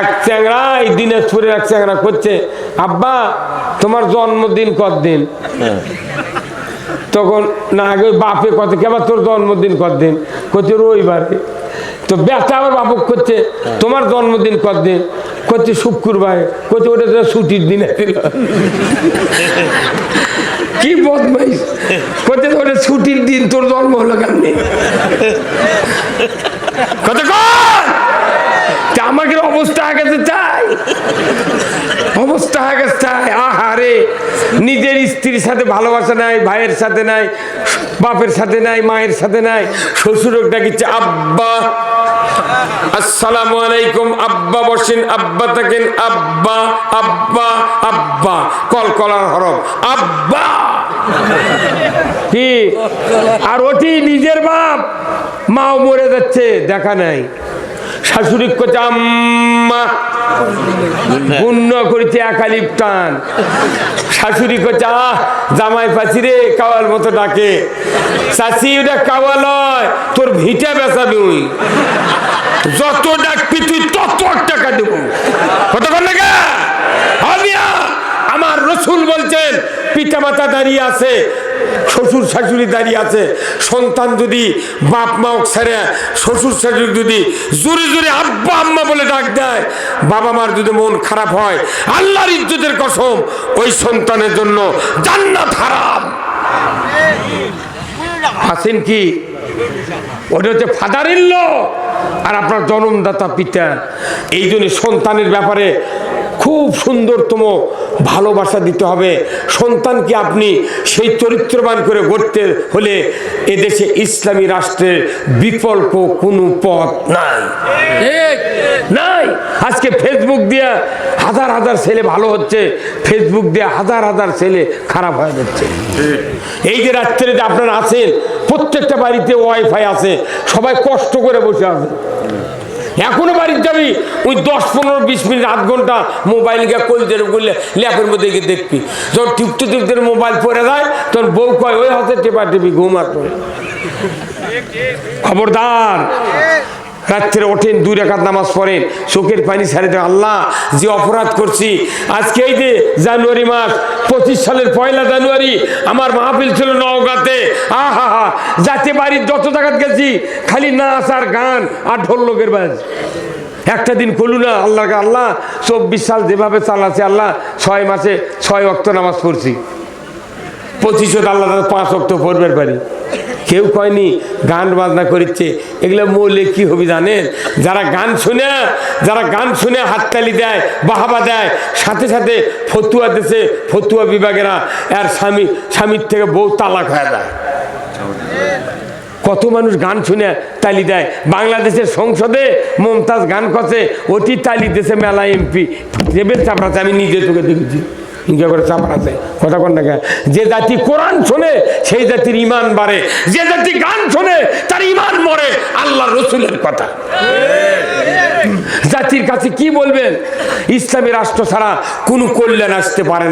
এক চ্যাংরা এই দিনাজপুরের এক চ্যাংরা করছে। আব্বা, তোমার জন্মদিন কতদিন? তখন না, আগে বাপে কত কেবার তোর জন্মদিন কতদিন? করছে রবিবারে। তো ব্যথা আবার বাপক করছে, তোমার জন্মদিন কতদিন? করছে শুক্রবার। করছে ওটা তো ছুটির দিন ছিল কি বদমাইশ। করছে ওটা ছুটির দিন, তোর জন্ম হলো কেমনি? কত আমাকে অবস্থা হয়ে গেছে অবস্থা হয়ে গেছে আহারে, নিজের স্ত্রীর সাথে ভালোবাসা নাই, ভাইয়ের সাথে নাই, বাপের সাথে নাই, মায়ের সাথে নাই শ্বশুরক ডাকিচ্ছে আব্বা, আসসালামু আলাইকুম, আব্বা বসেন, আব্বা থাকেন, আব্বা আব্বা আব্বা। কল কলার হরফ আব্বা। কি? আর ওটি নিজের বাপ, মাও মরে যাচ্ছে, দেখা নাই। শাশুড়ি করছে আম্মা করেছে একালিপ টান। শাশুড়ি আহ, জামাই পাচ্ছি রে, কাওয়াল মতো ডাকে। চাচি, ওটা কাওয়াল হয়, তোর ভিটা বেচা দুই। যত ডাকবি তুই তত টাকা দেব। কতক্ষণ আমিয়া আমার রসুল বলছেন পিতা মাতা দাঁড়িয়ে আছে শ্বশুর শাশুড়ি দাঁড়িয়ে আছে। সন্তান যদি বাপ মা ছেড়ে, শ্বশুর শাশুড়ি যদি জোরে জোরে আব্বা আম্মা বলে ডাক দেয়, বাবা মার যদি মন খারাপ হয়, আল্লাহর ইজ্জতের কসম, ওই সন্তানের জন্য জান্নাত হারাম। আছেন কি? ওটা হচ্ছে ফাদার ইল্ল আর আপনার জন্মদাতা পিতা। এই জন্য সন্তানের ব্যাপারে খুব সুন্দরতম ভালোবাসা দিতে হবে। সন্তানকে আপনি সেই চরিত্রবান করে গড়তে হলে এদেশে ইসলামী রাষ্ট্রের বিকল্প কোনো পথ নাই। নাই। আজকে ফেসবুক দিয়ে হাজার হাজার ছেলে ভালো হচ্ছে ফেসবুক দিয়ে হাজার হাজার ছেলে খারাপ হয়ে যাচ্ছে। এই যে রাত্রে যে আপনারা আছেন প্রত্যেকটা বাড়িতে ওয়াইফাই আছে সবাই কষ্ট করে বসে আছে। এখনও বাড়ির যাবি? ওই দশ, পনেরো, বিশ মিনিট, আধ ঘণ্টা মোবাইল গিয়ে কলজের করলে ল্যাপের মধ্যে গিয়ে দেখবি। যখন টিপতে টিপতে মোবাইল পরে যায় তখন বউ কয়, ওই হাতে টেপা টেপি ঘুমার খবরদার। রাত্রে ওঠেন, দুই রেখাত নামাজ পড়েন। চোখের পানি ছাড়ে দেন, আল্লাহ, যে অপরাধ করছি, আজকে এই যে জানুয়ারি মাস, পঁচিশ সালের পয়লা জানুয়ারি, আমার মাহফিল ছিল নওগাঁতে। আহা, হা যাতে বাড়ির যত জায়গাত গেছি, খালি নাচ আর গান আর ঢোল লোকের বাজ একটা দিন খুলু না, আল্লাহকে, আল্লাহ, চব্বিশ সাল যেভাবে চালাচ্ছে, আল্লাহ, ছয় মাসে ছয় অক্ত নামাজ পড়ছি। পঁচিশত আল্লাহ পাঁচ অক্ত পড়বার পারি কেউ কয়নি গান বাজনা করিচ্ছে। এগুলো মূলে কি হবে জানেন? যারা গান শুনে, যারা গান শুনে হাততালি দেয়, বাহাবা দেয়, সাথে সাথে ফতুয়া দেশে ফতুয়া বিভাগেরা আর স্বামী, স্বামীর থেকে বউ তালাক হয়ে যায়। কত মানুষ গান শুনে তালি দেয়। বাংলাদেশের সংসদে মমতাজ গান করছে অতি তালি দেশে মেলা এমপি। টেবিল চাপড়াতে আমি নিজে চোখে দেখেছি। করে চাপড়াতে কথা কন না যে জাতি কোরআন শোনে, সেই জাতির ইমান বাড়ে। যে জাতি গান শোনে, তার ইমান মরে। আল্লাহ রসুলের কথা। জাতির কাছে কি বলবেন? ইসলামী রাষ্ট্র ছাড়া কোনো কল্যাণ আসতে পারে না।